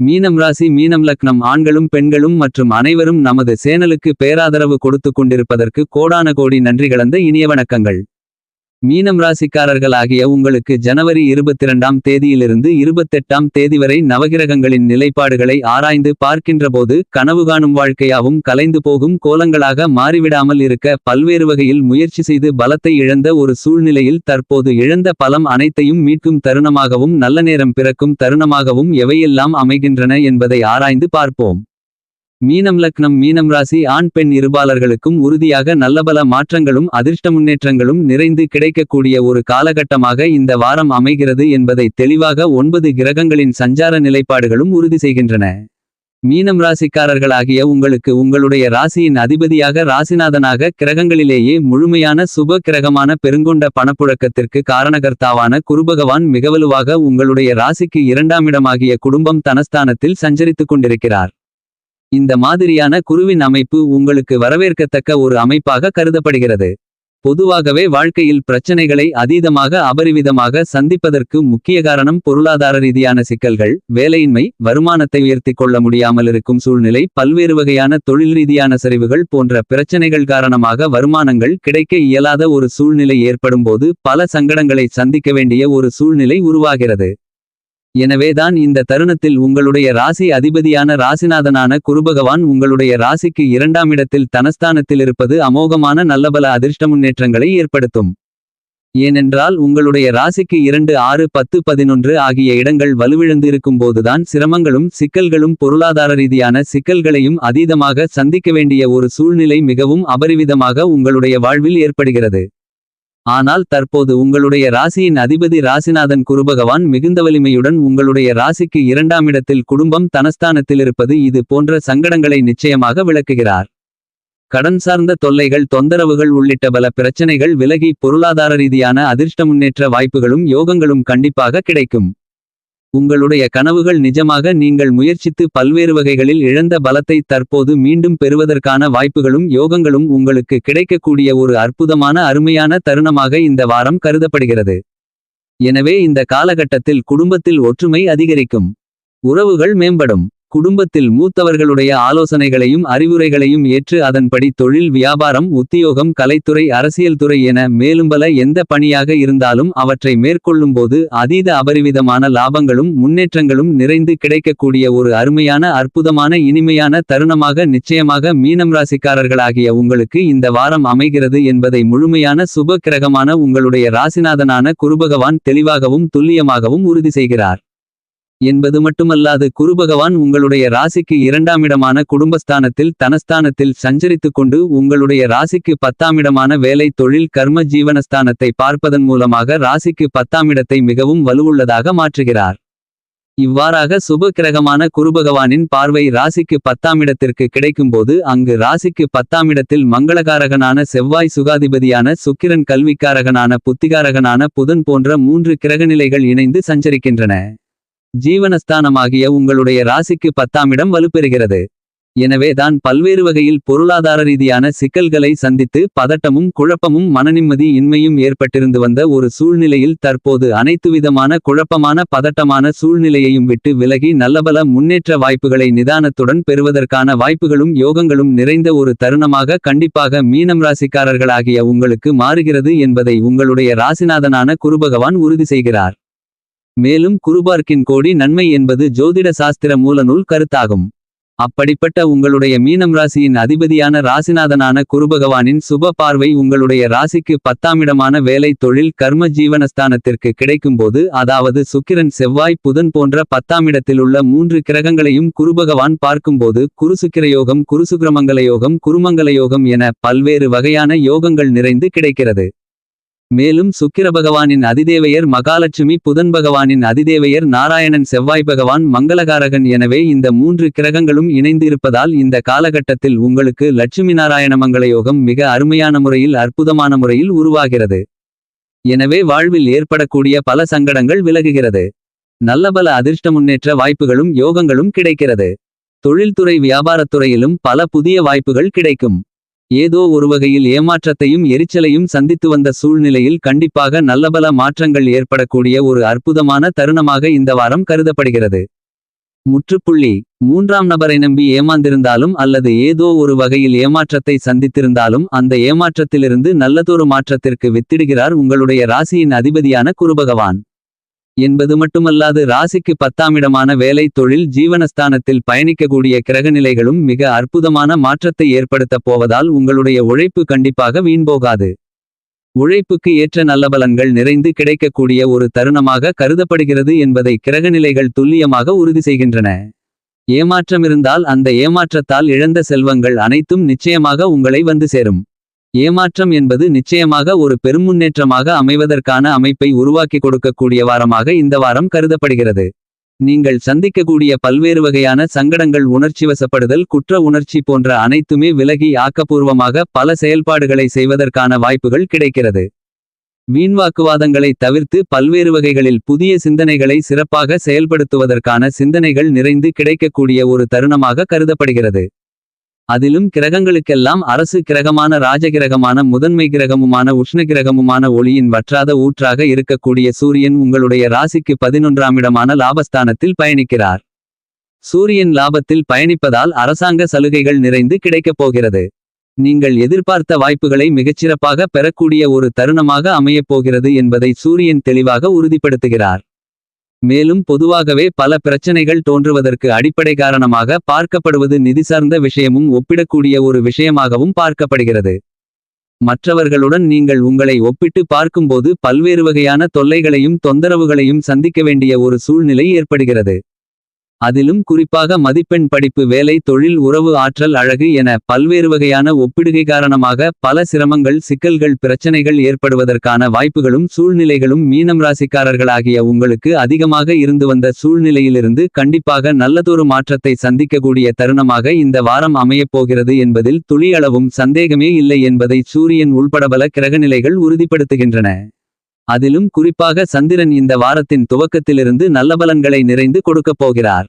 மீனம் ராசி மீனம் லக்னம் ஆண்களும் பெண்களும் மற்றும் அனைவரும் நமது சேனலுக்கு பேராதரவு கொடுத்து கொண்டிருப்பதற்கு கோடான கோடி நன்றி கலந்த இனிய வணக்கங்கள். மீனம் ராசிக்காரர்களாகிய உங்களுக்கு ஜனவரி 22ஆம் தேதியிலிருந்து 28ஆம் தேதி வரை நவகிரகங்களின் நிலைப்பாடுகளை ஆராய்ந்து பார்க்கின்றபோது கனவு காணும் வாழ்க்கையாவும் கலைந்து போகும் கோலங்களாக மாறிவிடாமல் இருக்க பல்வேறு வகையில் முயற்சி செய்து பலத்தை இழந்த ஒரு சூழ்நிலையில் தற்போது இழந்த பலம் அனைத்தையும் மீட்கும் தருணமாகவும் நல்ல நேரம் பிறக்கும் தருணமாகவும் எவையெல்லாம் அமைகின்றன என்பதை ஆராய்ந்து பார்ப்போம். மீனம் லக்னம் மீனம் ராசி ஆண் பெண் இருபாலர்களுக்கும் உறுதியாக நல்லபல மாற்றங்களும் அதிர்ஷ்ட முன்னேற்றங்களும் நிறைந்து கிடைக்கக்கூடிய ஒரு காலகட்டமாக இந்த வாரம் அமைகிறது என்பதை தெளிவாக ஒன்பது கிரகங்களின் சஞ்சார நிலைப்பாடுகளும் உறுதி செய்கின்றன. மீனம் ராசிக்காரர்களாகிய உங்களுக்கு உங்களுடைய ராசியின் அதிபதியாக ராசிநாதனாக கிரகங்களிலேயே முழுமையான சுப கிரகமான பெருங்கொண்ட பணப்புழக்கத்திற்கு காரணகர்த்தாவான குருபகவான் மிகவலுவாக உங்களுடைய ராசிக்கு இரண்டாமிடமாகிய குடும்பம் தனஸ்தானத்தில் சஞ்சரித்துக் கொண்டிருக்கிறார். இந்த மாதிரியான குருவின் அமைப்பு உங்களுக்கு வரவேற்கத்தக்க ஒரு அமைப்பாக கருதப்படுகிறது. பொதுவாகவே வாழ்க்கையில் பிரச்சனைகளை அதீதமாக அபரிவிதமாக சந்திப்பதற்கு முக்கிய காரணம் பொருளாதார ரீதியான சிக்கல்கள் வேலையின்மை வருமானத்தை உயர்த்திக் கொள்ள முடியாமல் இருக்கும் சூழ்நிலை பல்வேறு வகையான தொழில் ரீதியான சரிவுகள் போன்ற பிரச்சனைகள் காரணமாக வருமானங்கள் கிடைக்க இயலாத ஒரு சூழ்நிலை ஏற்படும்போது பல சங்கடங்களை சந்திக்க வேண்டிய ஒரு சூழ்நிலை உருவாகிறது. எனவேதான் இந்த தருணத்தில் உங்களுடைய ராசி அதிபதியான ராசிநாதனான குருபகவான் உங்களுடைய ராசிக்கு இரண்டாம் இடத்தில் தனஸ்தானத்தில் இருப்பது அமோகமான நல்லபல அதிர்ஷ்ட முன்னேற்றங்களை ஏற்படுத்தும். ஏனென்றால் உங்களுடைய ராசிக்கு இரண்டு ஆறு பத்து பதினொன்று ஆகிய இடங்கள் வலுவிழந்து இருக்கும்போதுதான் சிரமங்களும் சிக்கல்களும் பொருளாதார ரீதியான சிக்கல்களையும் அதீதமாக சந்திக்க வேண்டிய ஒரு சூழ்நிலை மிகவும் அபரிவிதமாக உங்களுடைய வாழ்வில் ஏற்படுகிறது. ஆனால் தற்போது உங்களுடைய ராசியின் அதிபதி ராசிநாதன் குருபகவான் மிகுந்த வலிமையுடன் உங்களுடைய ராசிக்கு இரண்டாம் இடத்தில் குடும்பம் தனஸ்தானத்தில் இருப்பது இது போன்ற சங்கடங்களை நிச்சயமாக விளக்குகிறார். கடன் சார்ந்த தொல்லைகள் தொந்தரவுகள் உள்ளிட்ட பல பிரச்சனைகள் விலகி பொருளாதார ரீதியான அதிர்ஷ்ட முன்னேற்ற வாய்ப்புகளும் யோகங்களும் கண்டிப்பாக கிடைக்கும். உங்களுடைய கனவுகள் நிஜமாக நீங்கள் முயற்சித்து பல்வேறு வகைகளில் இழந்த பலத்தை தற்போது மீண்டும் பெறுவதற்கான வாய்ப்புகளும் யோகங்களும் உங்களுக்கு கிடைக்கக்கூடிய ஒரு அற்புதமான அருமையான தருணமாக இந்த வாரம் கருதப்படுகிறது. எனவே இந்த காலகட்டத்தில் குடும்பத்தில் ஒற்றுமை அதிகரிக்கும். உறவுகள் மேம்படும். குடும்பத்தில் மூத்தவர்களுடைய ஆலோசனைகளையும் அறிவுரைகளையும் ஏற்று அதன்படி தொழில் வியாபாரம் உத்தியோகம் கலைத்துறை அரசியல் துறை என மேலும் பல எந்த பணியாக இருந்தாலும் அவற்றை மேற்கொள்ளும்போது அதீத அபரிவிதமான லாபங்களும் முன்னேற்றங்களும் நிறைந்து கிடைக்கக்கூடிய ஒரு அருமையான அற்புதமான இனிமையான தருணமாக நிச்சயமாக மீனம் ராசிக்காரர்களாகிய உங்களுக்கு இந்த வாரம் அமைகிறது என்பதை முழுமையான சுப கிரகமான உங்களுடைய ராசிநாதனான குருபகவான் தெளிவாகவும் துல்லியமாகவும் உறுதி செய்கிறார். என்பது மட்டுமல்லாது குருபகவான் உங்களுடைய ராசிக்கு இரண்டாமிடமான குடும்பஸ்தானத்தில் தனஸ்தானத்தில் சஞ்சரித்துக் கொண்டு உங்களுடைய ராசிக்கு பத்தாமிடமான வேலை தொழில் கர்ம ஜீவனஸ்தானத்தை பார்ப்பதன் மூலமாக ராசிக்கு பத்தாமிடத்தை மிகவும் வலுவுள்ளதாக மாற்றுகிறார். இவ்வாறாக சுப கிரகமான குருபகவானின் பார்வை ராசிக்கு பத்தாமிடத்திற்கு கிடைக்கும்போது அங்கு ராசிக்கு பத்தாமிடத்தில் மங்களகாரகனான செவ்வாய் சுகாதிபதியான சுக்கிரன் கல்விக்காரகனான புத்திகாரகனான புதன் போன்ற மூன்று கிரகநிலைகள் இணைந்து சஞ்சரிக்கின்றன. ஜீவனஸ்தானமாகிய உங்களுடைய ராசிக்கு பத்தாமிடம் வலுப்பெறுகிறது. எனவே தான் பல்வேறு வகையில் பொருளாதார ரீதியான சிக்கல்களை சந்தித்து பதட்டமும் குழப்பமும் மனநிம்மதி இன்மையும் ஏற்பட்டிருந்து வந்த ஒரு சூழ்நிலையில் தற்போது அனைத்துவிதமான குழப்பமான பதட்டமான சூழ்நிலையையும் விட்டு விலகி நல்லபல முன்னேற்ற வாய்ப்புகளை நிதானத்துடன் பெறுவதற்கான வாய்ப்புகளும் யோகங்களும் நிறைந்த ஒரு தருணமாக கண்டிப்பாக மீனம் ராசிக்காரர்களாகிய உங்களுக்கு மாறுகிறது என்பதை உங்களுடைய ராசிநாதனான குருபகவான் உறுதி செய்கிறார். மேலும் குருபார்க்கின் கோடி நன்மை என்பது ஜோதிட சாஸ்திர மூலநூல் கருத்தாகும். அப்படிப்பட்ட உங்களுடைய மீனம் ராசியின் அதிபதியான ராசிநாதனான குருபகவானின் சுப பார்வை உங்களுடைய ராசிக்கு பத்தாமிடமான வேலை தொழில் கர்ம ஜீவனஸ்தானத்திற்கு கிடைக்கும்போது அதாவது சுக்கிரன் செவ்வாய் புதன் போன்ற பத்தாமிடத்திலுள்ள மூன்று கிரகங்களையும் குருபகவான் பார்க்கும்போது குருசுக்கிரயோகம் குருமங்கல யோகம் என பல்வேறு வகையான யோகங்கள் நிறைந்து கிடைக்கிறது. மேலும் சுக்கிர பகவானின் அதிதேவையர் மகாலட்சுமி புதன் பகவானின் அதிதேவையர் நாராயணன் செவ்வாய் பகவான் மங்களகாரகன் எனவே இந்த மூன்று கிரகங்களும் இணைந்து இருப்பதால் இந்த காலகட்டத்தில் உங்களுக்கு லட்சுமி நாராயண மங்கள யோகம் மிக அருமையான முறையில் அற்புதமான முறையில் உருவாகிறது. எனவே வாழ்வில் ஏற்படக்கூடிய பல சங்கடங்கள் விலகுகிறது. நல்லபல அதிர்ஷ்ட முன்னேற்ற வாய்ப்புகளும் யோகங்களும் கிடைக்கிறது. தொழில்துறை வியாபாரத்துறையிலும் பல புதிய வாய்ப்புகள் கிடைக்கும். ஏதோ ஒரு வகையில் ஏமாற்றத்தையும் எரிச்சலையும் சந்தித்து வந்த சூழ்நிலையில் கண்டிப்பாக நல்லபல மாற்றங்கள் ஏற்படக்கூடிய ஒரு அற்புதமான தருணமாக இந்த வாரம் கருதப்படுகிறது. முற்றுப்புள்ளி மூன்றாம் நபரை நம்பி ஏமாந்திருந்தாலும் அல்லது ஏதோ ஒரு வகையில் ஏமாற்றத்தை சந்தித்திருந்தாலும் அந்த ஏமாற்றத்திலிருந்து நல்லதொரு மாற்றத்திற்கு வித்திடுகிறார் உங்களுடைய ராசியின் அதிபதியான குருபகவான். என்பது மட்டுமல்லாது ராசிக்கு பத்தாமிடமான வேலை தொழில் ஜீவனஸ்தானத்தில் பயணிக்கக்கூடிய கிரகநிலைகளும் மிக அற்புதமான மாற்றத்தை ஏற்படுத்தப் போவதால் உங்களுடைய உழைப்பு கண்டிப்பாக வீண்போகாது உழைப்புக்கு ஏற்ற நல்ல பலன்கள் நிறைந்து கிடைக்கக்கூடிய ஒரு தருணமாக கருதப்படுகிறது என்பதை கிரகநிலைகள் துல்லியமாக உறுதி செய்கின்றன. ஏமாற்றம் இருந்தால் அந்த ஏமாற்றத்தால் இழந்த செல்வங்கள் அனைத்தும் நிச்சயமாக உங்களை வந்து சேரும். ஏமாற்றம் என்பது நிச்சயமாக ஒரு பெருமுன்னேற்றமாக அமைவதற்கான அமைப்பை உருவாக்கி கொடுக்கக்கூடிய வாரமாக இந்த வாரம் கருதப்படுகிறது. நீங்கள் சந்திக்கக்கூடிய பல்வேறு வகையான சங்கடங்கள் உணர்ச்சிவசப்படுதல் குற்ற உணர்ச்சி போன்ற அனைத்துமே விலகி ஆக்கப்பூர்வமாக பல செயல்பாடுகளை செய்வதற்கான வாய்ப்புகள் கிடைக்கிறது. வீண்வாக்குவாதங்களை தவிர்த்து பல்வேறு வகைகளில் புதிய சிந்தனைகளை சிறப்பாக செயல்படுத்துவதற்கான சிந்தனைகள் நிறைந்து கிடைக்கக்கூடிய ஒரு தருணமாக கருதப்படுகிறது. அதிலும் கிரகங்களுக்கெல்லாம் அரசு கிரகமான ராஜகிரகமான முதன்மை கிரகமுமான உஷ்ண கிரகமுமான ஒளியின் வற்றாத ஊற்றாக இருக்கக்கூடிய சூரியன் உங்களுடைய ராசிக்கு பதினொன்றாம் இடமான லாபஸ்தானத்தில் பயணிக்கிறார். சூரியன் லாபத்தில் பயணிப்பதால் அரசாங்க சலுகைகள் நிறைந்து கிடைக்கப் போகிறது. நீங்கள் எதிர்பார்த்த வாய்ப்புகளை மிகச்சிறப்பாக பெறக்கூடிய ஒரு தருணமாக அமையப் போகிறது என்பதை சூரியன் தெளிவாக உறுதிப்படுத்துகிறார். மேலும் பொதுவாகவே பல பிரச்சனைகள் தோன்றுவதற்கு அடிப்படை காரணமாக பார்க்கப்படுவது நிதி சார்ந்த விஷயமும் ஒப்பிடக்கூடிய ஒரு விஷயமாகவும் பார்க்கப்படுகிறது. மற்றவர்களுடன் நீங்கள் உங்களை ஒப்பிட்டு பார்க்கும்போது பல்வேறு வகையான தொல்லைகளையும் தொந்தரவுகளையும் சந்திக்க வேண்டிய ஒரு சூழ்நிலை ஏற்படுகிறது. அதிலும் குறிப்பாக மதிப்பெண் படிப்பு வேலை தொழில் உறவு ஆற்றல் அழகு என பல்வேறு வகையான ஒப்பிடுகை காரணமாக பல சிரமங்கள் சிக்கல்கள் பிரச்சனைகள் ஏற்படுவதற்கான வாய்ப்புகளும் சூழ்நிலைகளும் மீனம் ராசிக்காரர்களாகிய உங்களுக்கு அதிகமாக இருந்து வந்த சூழ்நிலையிலிருந்து கண்டிப்பாக நல்லதொரு மாற்றத்தை சந்திக்கக்கூடிய தருணமாக இந்த வாரம் அமையப் போகிறது என்பதில் துளியளவும் சந்தேகமே இல்லை என்பதை சூரியன் உள்படபல கிரகநிலைகள் உறுதிப்படுத்துகின்றன. அதிலும் குறிப்பாக சந்திரன் இந்த வாரத்தின் துவக்கத்திலிருந்து நல்ல பலன்களை நிறைந்து கொடுக்கப் போகிறார்.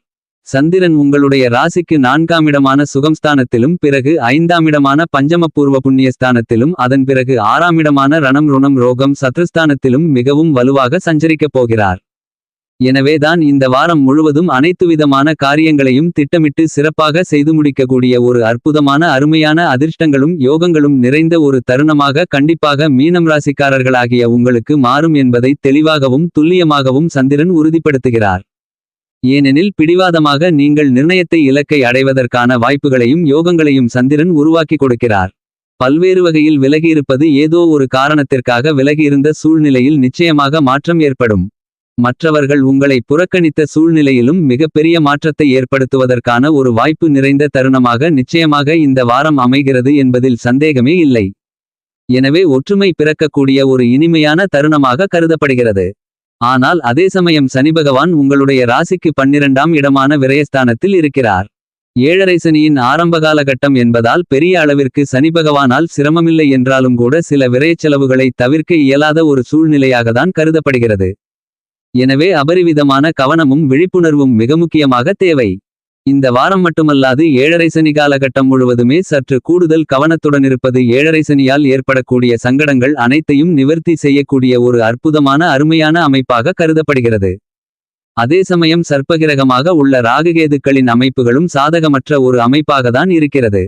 சந்திரன் உங்களுடைய ராசிக்கு நான்காம் இடமான சுகம்ஸ்தானத்திலும் பிறகு ஐந்தாம் இடமான பஞ்சமபூர்வ புண்ணியஸ்தானத்திலும் அதன் பிறகு ஆறாம் இடமான ரணம் ருணம் ரோகம் சத்ருஸ்தானத்திலும் மிகவும் வலுவாக சஞ்சரிக்கப் போகிறார். எனவேதான் இந்த வாரம் முழுவதும் அனைத்து விதமான காரியங்களையும் திட்டமிட்டு சிறப்பாக செய்து முடிக்கக்கூடிய ஒரு அற்புதமான அருமையான அதிர்ஷ்டங்களும் யோகங்களும் நிறைந்த ஒரு தருணமாக கண்டிப்பாக மீனம் ராசிக்காரர்களாகிய உங்களுக்கு மாறும் என்பதை தெளிவாகவும் துல்லியமாகவும் சந்திரன் உறுதிப்படுத்துகிறார். ஏனெனில் பிடிவாதமாக நீங்கள் நிர்ணயத்தை இலக்கை அடைவதற்கான வாய்ப்புகளையும் யோகங்களையும் சந்திரன் உருவாக்கி கொடுக்கிறார். பல்வேறு வகையில் விலகியிருப்பது ஏதோ ஒரு காரணத்திற்காக விலகியிருந்த சூழ்நிலையில் நிச்சயமாக மாற்றம் ஏற்படும். மற்றவர்கள் உங்களை புறக்கணித்த சூழ்நிலையிலும் மிகப்பெரிய மாற்றத்தை ஏற்படுத்துவதற்கான ஒரு வாய்ப்பு நிறைந்த தருணமாக நிச்சயமாக இந்த வாரம் அமைகிறது என்பதில் சந்தேகமே இல்லை. எனவே ஒற்றுமை பிறக்கக்கூடிய ஒரு இனிமையான தருணமாக கருதப்படுகிறது. ஆனால் அதே சமயம் சனிபகவான் உங்களுடைய ராசிக்கு பன்னிரண்டாம் இடமான விரயஸ்தானத்தில் இருக்கிறார். ஏழரை சனியின் ஆரம்ப காலகட்டம் என்பதால் பெரிய அளவிற்கு சனிபகவானால் சிரமமில்லை என்றாலும் கூட சில விரயச் செலவுகளை தவிர்க்க இயலாத ஒரு சூழ்நிலையாகத்தான் கருதப்படுகிறது. எனவே அபரிவிதமான கவனமும் விழிப்புணர்வும் மிக முக்கியமாக தேவை. இந்த வாரம் மட்டுமல்லாது ஏழரை சனி காலகட்டம் முழுவதுமே சற்று கூடுதல் கவனத்துடன் இருப்பது ஏழரை சனியால் ஏற்படக்கூடிய சங்கடங்கள் அனைத்தையும் நிவர்த்தி செய்யக்கூடிய ஒரு அற்புதமான அருமையான அமைப்பாக கருதப்படுகிறது. அதே சமயம் சர்ப்பகிரகமாக உள்ள ராககேதுக்களின் அமைப்புகளும் சாதகமற்ற ஒரு அமைப்பாகத்தான் இருக்கிறது.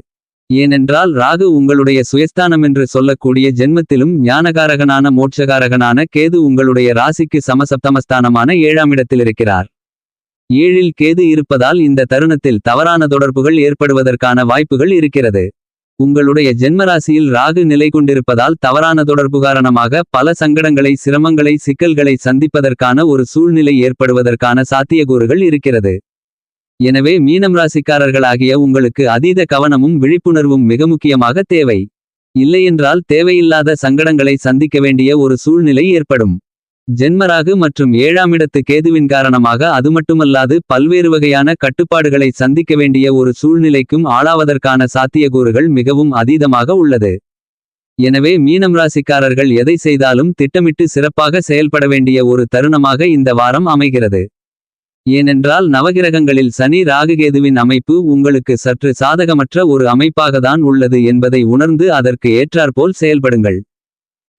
ஏனென்றால் ராகு உங்களுடைய சுயஸ்தானம் என்று சொல்லக்கூடிய ஜென்மத்திலும் ஞானகாரகனான மோட்சகாரகனான கேது உங்களுடைய ராசிக்கு சமசப்தமஸ்தானமான ஏழாம் இடத்தில் இருக்கிறார். ஏழில் கேது இருப்பதால் இந்த தருணத்தில் தவறான தொடர்புகள் ஏற்படுவதற்கான வாய்ப்புகள் இருக்கிறது. உங்களுடைய ஜென்மராசியில் ராகு நிலை கொண்டிருப்பதால் தவறான தொடர்பு காரணமாக பல சங்கடங்களை சிரமங்களை சிக்கல்களை சந்திப்பதற்கான ஒரு சூழ்நிலை ஏற்படுவதற்கான சாத்தியக்கூறுகள் இருக்கிறது. எனவே மீனம் ராசிக்காரர்களாகிய உங்களுக்கு அதீத கவனமும் விழிப்புணர்வும் மிக முக்கியமாக தேவை. இல்லையென்றால் தேவையில்லாத சங்கடங்களை சந்திக்க வேண்டிய ஒரு சூழ்நிலை ஏற்படும். ஜென்மராகு மற்றும் ஏழாமிடத்து கேதுவின் காரணமாக அது மட்டுமல்லாது பல்வேறு வகையான கட்டுப்பாடுகளை சந்திக்க வேண்டிய ஒரு சூழ்நிலைக்கும் ஆளாவதற்கான சாத்தியக்கூறுகள் மிகவும் அதீதமாக உள்ளது. எனவே மீனம் ராசிக்காரர்கள் எதை செய்தாலும் திட்டமிட்டு சிறப்பாக செயல்பட வேண்டிய ஒரு தருணமாக இந்த வாரம் அமைகிறது. ஏனென்றால் நவகிரகங்களில் சனி ராகுகேதுவின் அமைப்பு உங்களுக்கு சற்று சாதகமற்ற ஒரு அமைப்பாகத்தான் உள்ளது என்பதை உணர்ந்து அதற்கு ஏற்றாற்போல் செயல்படுங்கள்.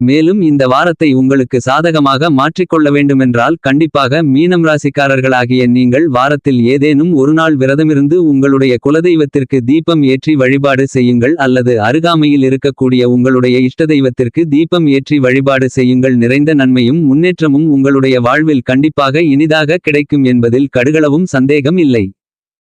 மேலும் இந்த வாரத்தை உங்களுக்கு சாதகமாக மாற்றிக்கொள்ள வேண்டுமென்றால் கண்டிப்பாக மீனம் ராசிக்காரர்களாகிய நீங்கள் வாரத்தில் ஏதேனும் ஒரு நாள் விரதமிருந்து உங்களுடைய குலதெய்வத்திற்கு தீபம் ஏற்றி வழிபாடு செய்யுங்கள் அல்லது அருகாமையில் இருக்கக்கூடிய உங்களுடைய இஷ்ட தெய்வத்திற்கு தீபம் ஏற்றி வழிபாடு செய்யுங்கள். நிறைந்த நன்மையும் முன்னேற்றமும் உங்களுடைய வாழ்வில் கண்டிப்பாக இனிதாக கிடைக்கும் என்பதில் கடுகளவும் சந்தேகம் இல்லை.